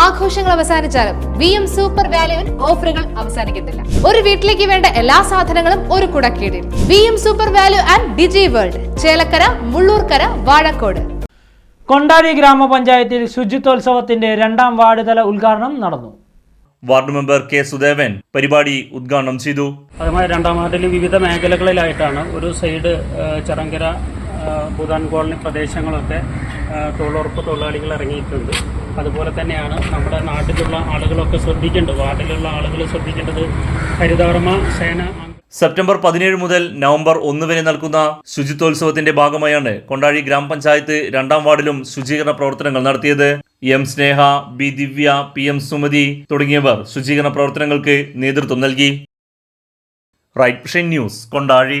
ആഘോഷങ്ങൾ അവസാനിച്ചാലും V M super വാല്യുവിൽ ഓഫറുകൾ അവസാനിക്കുന്നില്ല ഒരു വീട്ടിലേക്ക് വേണ്ട എല്ലാ സാധനങ്ങളും ഒരു കുടക്കീടിൽ. V M super value and digi world Chelakkara Mullurkara Vazhakkode. Kondazhi ഗ്രാമപഞ്ചായത്തിൽ ശുചിത്വോത്സവത്തിന്റെ രണ്ടാം വാർഡ് തല ഉദ്ഘാടനം നടന്നു. വാർഡ് മെമ്പർ കെ സുദേവൻ പരിപാടി ഉദ്ഘാടനം ചെയ്തു. അതുമായി രണ്ടാം വാർഡിൽ വിവിധ മേഖലകളിലായിട്ടാണ് ഒരു സൈഡ് ചിറങ്കര ഭൂതാൻ കോളനി പ്രദേശങ്ങളൊക്കെ തൊഴിലുറപ്പ് തൊഴിലാളികൾ ഇറങ്ങിയിട്ടുണ്ട്. അതുപോലെ തന്നെയാണ് നമ്മുടെ നാട്ടിലുള്ള ആളുകളൊക്കെ ശ്രദ്ധിക്കേണ്ടത്. വാർഡിലുള്ള ആളുകൾ ശ്രദ്ധിക്കേണ്ടത് ഹരിതകർമ്മ സേന സെപ്റ്റംബർ പതിനേഴ് മുതൽ നവംബർ ഒന്ന് വരെ നൽകുന്ന ശുചിത്വോത്സവത്തിന്റെ ഭാഗമായാണ് കൊണ്ടാഴി ഗ്രാമപഞ്ചായത്ത് രണ്ടാം വാർഡിലും ശുചീകരണ പ്രവർത്തനങ്ങൾ നടത്തിയത്. M Sneha B Divya P M Sumathi തുടങ്ങിയവർ ശുചീകരണ പ്രവർത്തനങ്ങൾക്ക് നേതൃത്വം നൽകി. Right news Kondazhi.